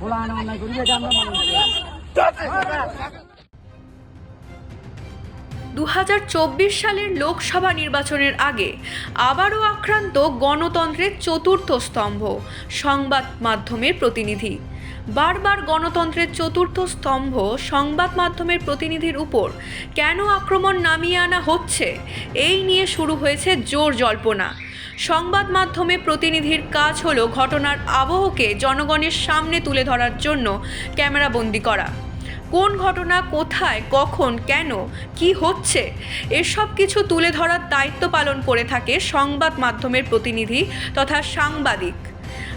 মানে অন্যায় করি, এটা আমরা মানি। দু হাজার চব্বিশ সালের লোকসভা নির্বাচনের আগে আবারও আক্রান্ত গণতন্ত্রের চতুর্থ স্তম্ভ, সংবাদ মাধ্যমের প্রতিনিধি। বারবার গণতন্ত্রের চতুর্থ স্তম্ভ, সংবাদ মাধ্যমের প্রতিনিধির উপর কেন আক্রমণ নামিয়ে আনা হচ্ছে, এই নিয়ে শুরু হয়েছে জোর জল্পনা। সংবাদ মাধ্যমে প্রতিনিধির কাজ হলো ঘটনার আবহকে জনগণের সামনে তুলে ধরার জন্য ক্যামেরাবন্দি করা। কোন ঘটনা কোথায়, কখন, কেন, কি হচ্ছে, এসব কিছু তুলে ধরার দায়িত্ব পালন করে থাকে সংবাদ মাধ্যমের প্রতিনিধি তথা সাংবাদিক।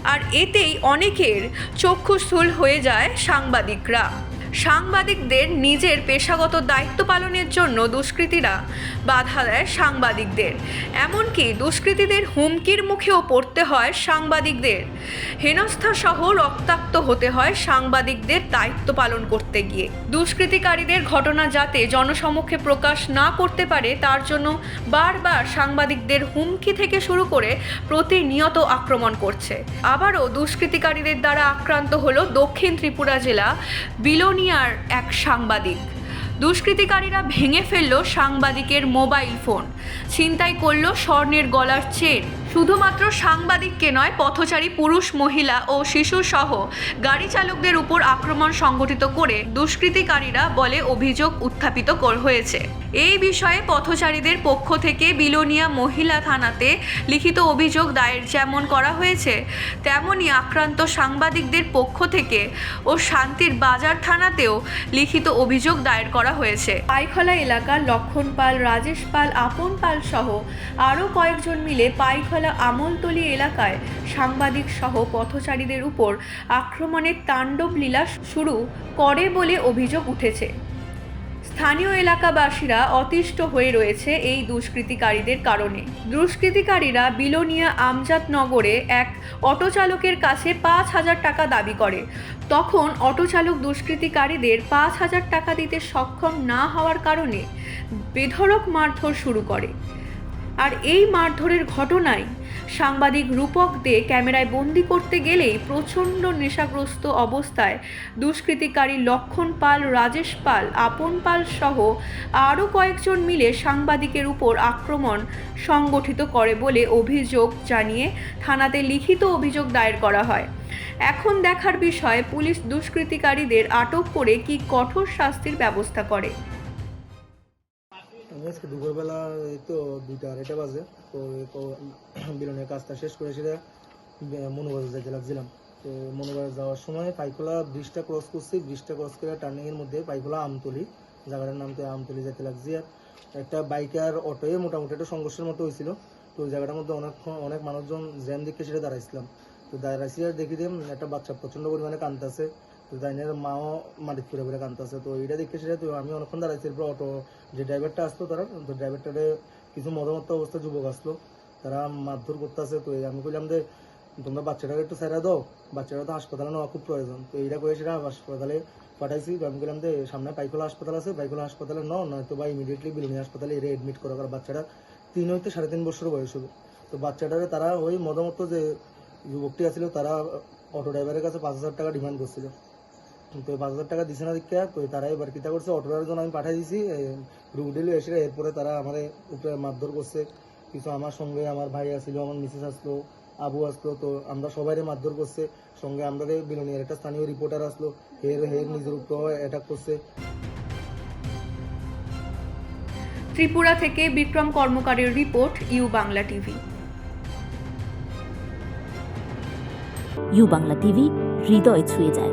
আর এতেই অনেকের চক্ষুস্থূল হয়ে যায় সাংবাদিকরা। সাংবাদিকদের নিজের পেশাগত দায়িত্ব পালনের জন্য দুষ্কৃতীরা বাধা দেয় সাংবাদিকদের। এমনকি দুষ্কৃতীদের হুমকির মুখেও পড়তে হয় সাংবাদিকদের। হেনস্থা সহ রক্তাক্ত হতে হয় সাংবাদিকদের দায়িত্ব পালন করতে গিয়ে। দুষ্কৃতিকারীদের ঘটনা যাতে জনসমক্ষে প্রকাশ না করতে পারে, তার জন্য বারবার সাংবাদিকদের হুমকি থেকে শুরু করে প্রতিনিয়ত আক্রমণ করছে। আবারও দুষ্কৃতিকারীদের দ্বারা আক্রান্ত হলো দক্ষিণ ত্রিপুরা জেলা বিলোনিয়ার এক সাংবাদিক। দুষ্কৃতিকারীরা ভেঙে ফেলল সাংবাদিকের মোবাইল ফোন। ছিনতাই করল স্বর্ণের গলার চেন। শুধুমাত্র সাংবাদিককে নয়, পথচারী, পুরুষ, মহিলা ও শিশু সহ গাড়ি চালকদের উপর আক্রমণ সংগঠিত করে দুষ্কৃতিকারীরা বলে অভিযোগ উত্থাপিত হয়েছে। এই বিষয়ে পথচারীদের পক্ষ থেকে বিলোনিয়া মহিলা থানাতে লিখিত অভিযোগ দায়ের যেমন করা হয়েছে, তেমনই আক্রান্ত সাংবাদিকদের পক্ষ থেকে ও শান্তির বাজার থানাতেও লিখিত অভিযোগ দায়ের করা হয়েছে। পাইখলা এলাকার লক্ষণ পাল, রাজেশ পাল, আপন পাল সহ আরও কয়েকজন মিলে পাইখলা আমলতলি এলাকায় সাংবাদিক সহ পথচারীদের উপর আক্রমণের তাণ্ডব লীলা শুরু করে বলে অভিযোগ উঠেছে। স্থানীয় এলাকাবাসীরা অতিষ্ঠ হয়ে রয়েছে এই দুষ্কৃতিকারীদের কারণে। দুষ্কৃতিকারীরা বিলোনিয়া আমজাদনগরে এক অটোচালকের কাছে পাঁচ হাজার টাকা দাবি করে। তখন অটোচালক দুষ্কৃতিকারীদের পাঁচ হাজার টাকা দিতে সক্ষম না হওয়ার কারণে বেধড়ক মারধর শুরু করে। আর এই মারধরের ঘটনায় সাংবাদিক রূপক দে ক্যামেরায় বন্দি করতে গেলেই প্রচণ্ড নেশাগ্রস্ত অবস্থায় দুষ্কৃতিকারী লক্ষণ পাল, রাজেশ পাল, আপন পাল সহ আরও কয়েকজন মিলে সাংবাদিকের উপর আক্রমণ সংগঠিত করে বলে অভিযোগ জানিয়ে থানাতে লিখিত অভিযোগ দায়ের করা হয়। এখন দেখার বিষয়, পুলিশ দুষ্কৃতিকারীদের আটক করে কি কঠোর শাস্তির ব্যবস্থা করে? আজকে দুপুরবেলা এই তো দুইটা আড়াইটা বাজে, তো তো বিলনের কাজটা শেষ করে সেটা মনোবাজার যাইতে লাগছিলাম। তো মনোবাজার যাওয়ার সময় পাইখোলা ব্রিজটা ক্রস করছি, ব্রিজটা ক্রস করে টার্নিং এর মধ্যে পাইখোলা আমতলি, জায়গাটার নাম তো আমতলি যেতে লাগছি। আর একটা বাইক আর অটোয়ে মোটামুটি একটা সংঘর্ষের মতো হয়েছিল, তো ওই জায়গাটার মধ্যে অনেক অনেক মানুষজন জ্যাম দেখে সেটা দাঁড়াইছিলাম। তো দাঁড়াইছি আর দেখি একটা বাচ্চা প্রচণ্ড পরিমাণে কান্দতেছে তো দাইনের মাও মাটির করে করে কান্দতেছে তো এইটা দেখে সেটা তো আমি অনেকক্ষণ দাঁড়াইছি এরপর অটো যে ড্রাইভারটা আসতো তারা, তো ড্রাইভারটারে কিছু মদমত্ত অবস্থা যুবক আসলো। তারা মারধর করতেছে, তো আমি বললাম যে, তোমরা বাচ্চাটাকে একটু সাইরা দাও, বাচ্চাটা তো হাসপাতালে নেওয়া খুব প্রয়োজন। তো এইটা করে সেটা হাসপাতালে পাঠাইছি। আমি বললাম যে, সামনে পাইখোলা হাসপাতাল আছে পাইখোলা হাসপাতালে নাও নয়তো বা ইমিডিয়েটলি বিলুনি হাসপাতালে এর এডমিট করো, কারণ বাচ্চাটা তিন হইতে সাড়ে তিন বছর বয়স হলো তো বাচ্চাটারে তারা ওই মদমত্ত যে যুবকটি আছিল, তারা অটো ড্রাইভারের কাছে পাঁচ হাজার টাকা ডিমান্ড করছিল। তো পাঁচ হাজার টাকা দিছে না দীক্ষা তো তারা এবার কিতা করছে অটোটার জন্য আমি পাঠিয়ে দিছি রুগডেলি এসে এরপরে তারা আমাদের উপরে মারধর করছে। কিছু আমার সঙ্গে আমার ভাই আসছিল আমার মিসেস আসলো আবু আসলো তো আমরা সবাই মারধর করছে। সঙ্গে আমরা বিলনিয়ার একটা স্থানীয় রিপোর্টার আসলো হের হের নিজের উপর অ্যাটাক করছে। ত্রিপুরা থেকে Bikram কর্মকারের report U Bangla TV. U Bangla TV হৃদয় ছুঁয়ে যায়।